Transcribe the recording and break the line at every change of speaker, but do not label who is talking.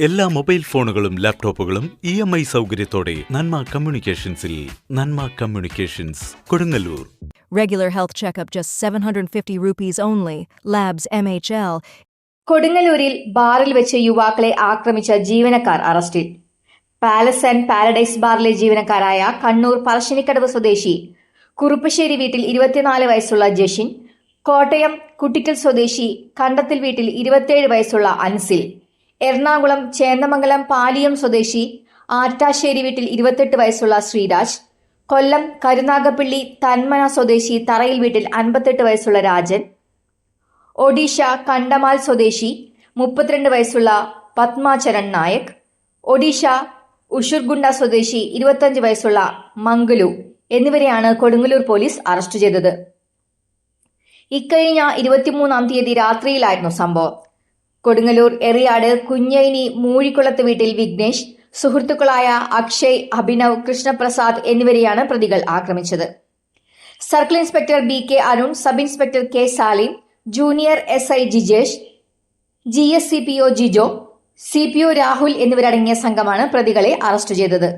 എല്ലാ മൊബൈൽ ഫോണുകളും ലാപ്ടോപ്പുകളും ഇ എം ഐ സൗകര്യത്തോടെ നന്മ കമ്മ്യൂണിക്കേഷൻസിൽ Nanma communications Kodungallur
Regular health checkup just 750 rupees only. Labs MHL.
കൊടുങ്ങല്ലൂരിൽ ബാറിൽ വെച്ച് യുവാക്കളെ ആക്രമിച്ച ജീവനക്കാർ അറസ്റ്റിൽ പാലസ് ആൻഡ് പാരഡൈസ് ബാറിലെ ജീവനക്കാരായ കണ്ണൂർ പറശ്ശിനിക്കടവ് സ്വദേശി കുറുപ്പശ്ശേരി വീട്ടിൽ ഇരുപത്തിനാല് വയസ്സുള്ള ജഷിൻ കോട്ടയം കുട്ടിക്കൽ സ്വദേശി കണ്ടത്തിൽ വീട്ടിൽ ഇരുപത്തിയേഴ് വയസ്സുള്ള അൻസിൽ എറണാകുളം ചേന്ദമംഗലം പാലിയം സ്വദേശി ആറ്റാശ്ശേരി വീട്ടിൽ ഇരുപത്തെട്ട് വയസ്സുള്ള ശ്രീരാജ് കൊല്ലം കരുനാഗപ്പള്ളി തന്മന സ്വദേശി തറയിൽ വീട്ടിൽ അൻപത്തെട്ട് വയസ്സുള്ള രാജൻ ഒഡീഷ കണ്ടമാൽ സ്വദേശി മുപ്പത്തിരണ്ട് വയസ്സുള്ള പത്മാചരൺ നായക് ഒഡീഷ ഉഷുർഗുണ്ട സ്വദേശി ഇരുപത്തഞ്ച് വയസ്സുള്ള മംഗലു എന്നിവരെയാണ് കൊടുങ്ങല്ലൂർ പോലീസ് അറസ്റ്റ് ചെയ്തത്. ഇക്കഴിഞ്ഞ ഇരുപത്തിമൂന്നാം തീയതി രാത്രിയിലായിരുന്നു സംഭവം. കൊടുങ്ങല്ലൂർ എറിയാട് കുഞ്ഞൈനി മൂഴിക്കുളത്ത് വീട്ടിൽ വിഘ്നേഷ് സുഹൃത്തുക്കളായ അക്ഷയ് അഭിനവ് കൃഷ്ണപ്രസാദ് എന്നിവരെയാണ് പ്രതികൾ ആക്രമിച്ചത്. Circle inspector B K Arun sub inspector K Salin junior S I Jijesh G S C P O Jijo C P O Rahul എന്നിവരടങ്ങിയ സംഘമാണ് പ്രതികളെ അറസ്റ്റ് ചെയ്തത്.